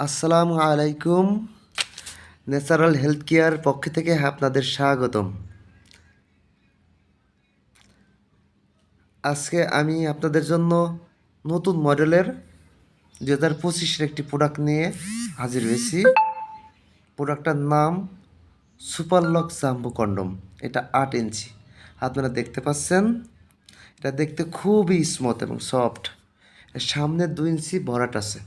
আসসালামু আলাইকুম। Natural health care পক্ষ থেকে আপনাদের স্বাগতম। আজকে আমি আপনাদের জন্য নতুন মডেলের দু হাজার পঁচিশের একটি প্রোডাক্ট নিয়ে হাজির হয়েছি। প্রোডাক্টটার নাম সুপার লক জাম্বো কন্ডম। এটা আট ইঞ্চি। আপনারা দেখতে পাচ্ছেন, এটা দেখতে খুবই স্মুথ এবং সফট সামনে দু ইঞ্চি ভরাট আছে।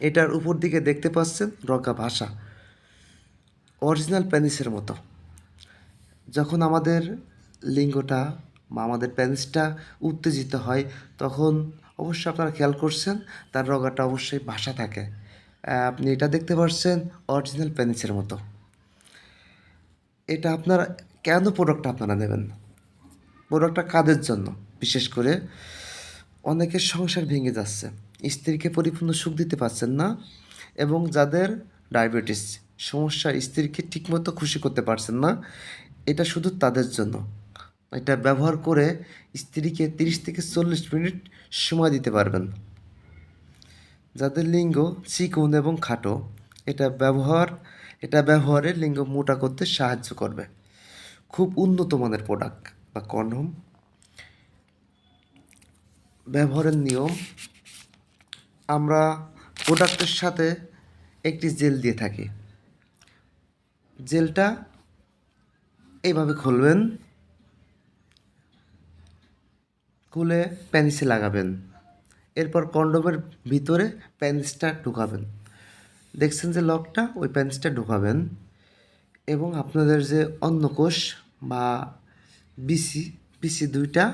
এটার উপর দিকে দেখতে পাচ্ছেন রগা ভাষা। অরিজিনাল প্যানিসের মতো। যখন আমাদের লিঙ্গটা বা আমাদের প্যানিসটা উত্তেজিত হয়, তখন অবশ্যই আপনারা খেয়াল করছেন, তার রগাটা অবশ্যই ভাষা থাকে। আপনি এটা দেখতে পাচ্ছেন, অরিজিনাল প্যানিসের মতো। এটা আপনার, কেন প্রোডাক্টটা আপনারা নেবেন? প্রোডাক্টটা কাদের জন্য? বিশেষ করে অনেকের সংসার ভেঙে যাচ্ছে। স্ত্রীকে পরিপূর্ণ সুখ দিতে পারছেন না এবং যাদের ডায়াবেটিস, সমস্যা স্ত্রীকে ঠিকমতো খুশি করতে পারছেন না, এটা শুধু তাদের জন্য। এটা ব্যবহার করে স্ত্রীকে তিরিশ থেকে চল্লিশ মিনিট সময় দিতে পারবেন। যাদের লিঙ্গ চিকন এবং খাটো, এটা ব্যবহার, এটা ব্যবহারে লিঙ্গ মোটা করতে সাহায্য করবে। খুব উন্নত মানের প্রোডাক্ট বা কন্ডম। ব্যবহারের নিয়ম আমরা প্রোডাক্টের সাথে একটি জেল দিয়ে থাকি। জেলটা এইভাবে খুলবেন। খুলে প্যানিসে লাগাবেন। এরপর কন্ডোমের ভিতরে প্যানিসটা ঢুকাবেন। দেখছেন যে লকটা ওই প্যানিসটা ঢুকাবেন। এবং আপনাদের যে অন্নকোষ বা বিসি বিসি দুইটা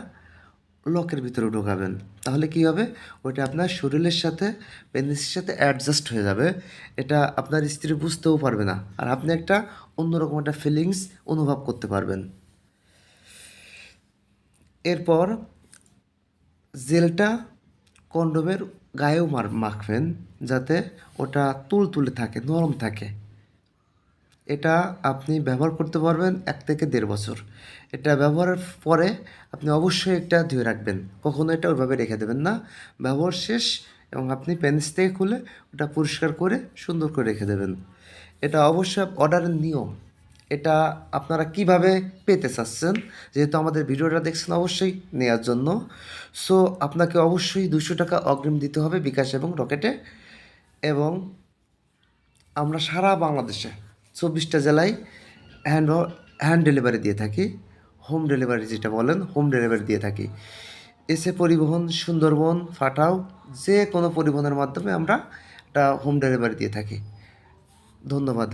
লকের ভিতরে ঢোকাবেন। তাহলে কি হবে? ওইটা আপনার শরীরের সাথে পেনিসের সাথে অ্যাডজাস্ট হয়ে যাবে। এটা আপনার স্ত্রী বুঝতেও পারবে না। আর আপনি একটা অন্যরকম একটা ফিলিংস অনুভব করতে পারবেন। এরপর জেলটা কন্ডোমের গায়েও মাখবেন, যাতে ওটা তুল তুলে থাকে, নরম থাকে। এটা আপনি ব্যবহার করতে পারবেন এক থেকে দেড় বছর। এটা ব্যবহারের পরে আপনি অবশ্যই এটা ধুয়ে রাখবেন। কখনো এটা ওইভাবে রেখে দেবেন না। ব্যবহার শেষ এবং আপনি প্যানিস থেকে খুলে ওটা পরিষ্কার করে সুন্দর করে রেখে দেবেন। এটা অবশ্যই অর্ডারের নিয়ম। এটা আপনারা কীভাবে পেতে চাচ্ছেন যেহেতু আমাদের ভিডিওটা দেখছেন অবশ্যই নেওয়ার জন্য। সো, আপনাকে অবশ্যই দুশো টাকা অগ্রিম দিতে হবে বিকাশ এবং রকেটে। এবং আমরা সারা বাংলাদেশে চব্বিশটা জেলায় হ্যান্ড হ্যান্ড ডেলিভারি দিয়ে থাকি হোম ডেলিভারি যেটা বলেন হোম ডেলিভারি দিয়ে থাকি। এসে পরিবহন, সুন্দরবন, ফাটাও, যে কোনো পরিবহনের মাধ্যমে আমরা একটা হোম ডেলিভারি দিয়ে থাকি। ধন্যবাদ।